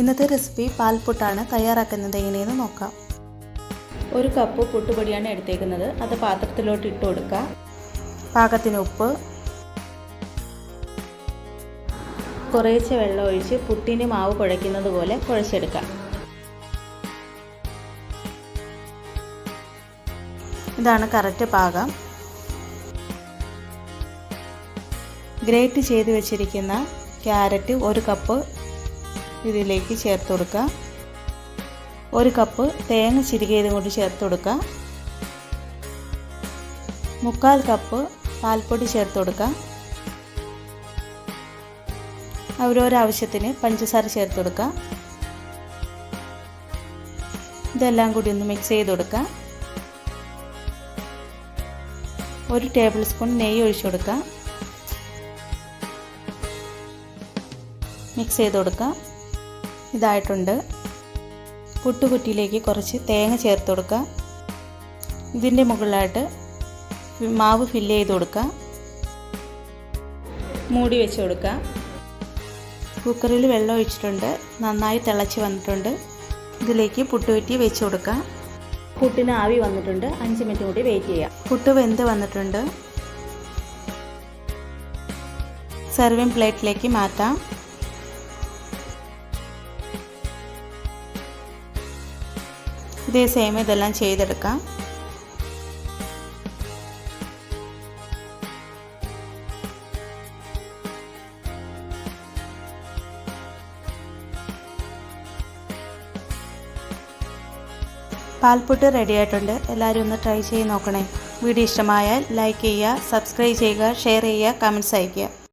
ഇന്നത്തെ റെസിപ്പി പാൽപുട്ടാണ് തയ്യാറാക്കുന്നത്. എങ്ങനെയെന്ന് നോക്കാം. ഒരു കപ്പ് പുട്ടുപൊടിയാണ് എടുത്തേക്കുന്നത്. അത് പാത്രത്തിലോട്ട് ഇട്ട് കൊടുക്കുക പാകത്തിന് ഉപ്പ്. കുറേശ്ശെ വെള്ളം ഒഴിച്ച് പുട്ടിന് മാവ് കുഴയ്ക്കുന്നത് പോലെ കുഴച്ചെടുക്കാം. ഇതാണ് കറക്റ്റ് പാകം. ഗ്രേറ്റ് ചെയ്ത് വെച്ചിരിക്കുന്ന ക്യാരറ്റ് ഒരു കപ്പ് ഇതിലേക്ക് ചേർത്ത് കൊടുക്കുക. ഒരു കപ്പ് തേങ്ങ ചിരുകിയതും കൊണ്ട് ചേർത്ത് കൊടുക്കുക. മുക്കാൽ കപ്പ് പാൽപ്പൊടി ചേർത്ത് കൊടുക്കുക. അവരവരാവശ്യത്തിന് പഞ്ചസാര ചേർത്ത് കൊടുക്കുക. ഇതെല്ലാം കൂടി ഒന്ന് മിക്സ് ചെയ്ത് കൊടുക്കുക. ഒരു ടേബിൾ സ്പൂൺ നെയ്യ് ഒഴിച്ചു കൊടുക്കുക. മിക്സ് ചെയ്ത് കൊടുക്കുക. ഇതായിട്ടുണ്ട്. പുട്ടുകുറ്റിയിലേക്ക് കുറച്ച് തേങ്ങ ചേർത്ത് കൊടുക്കുക. ഇതിന്റെ മുകളിലായിട്ട് മാവ് ഫില്ല് ചെയ്ത് കൊടുക്കുക. മൂടി വെച്ച് കൊടുക്കുക. കുക്കറിൽ വെള്ളം ഒഴിച്ചിട്ടുണ്ട്. നന്നായി തിളച്ച് വന്നിട്ടുണ്ട്. ഇതിലേക്ക് പുട്ടുകുറ്റി വെച്ച് കൊടുക്കുക. പുട്ടിന് ആവി വന്നിട്ടുണ്ട്. അഞ്ച് മിനിറ്റ് കൂടി വെയിറ്റ് ചെയ്യാം. പുട്ട് വെന്ത് വന്നിട്ടുണ്ട്. സെർവിങ് പ്ലേറ്റിലേക്ക് മാറ്റാം. ഇതേ സെയിം ഇതെല്ലാം ചെയ്തെടുക്കാം. പാൽപുട്ട് റെഡി ആയിട്ടുണ്ട്. എല്ലാവരും ഒന്ന് ട്രൈ ചെയ്ത് നോക്കണേ. വീഡിയോ ഇഷ്ടമായാൽ ലൈക്ക് ചെയ്യുക സബ്സ്ക്രൈബ് ചെയ്യുക ഷെയർ ചെയ്യുക കമന്റ്സ് അയയ്ക്കുക.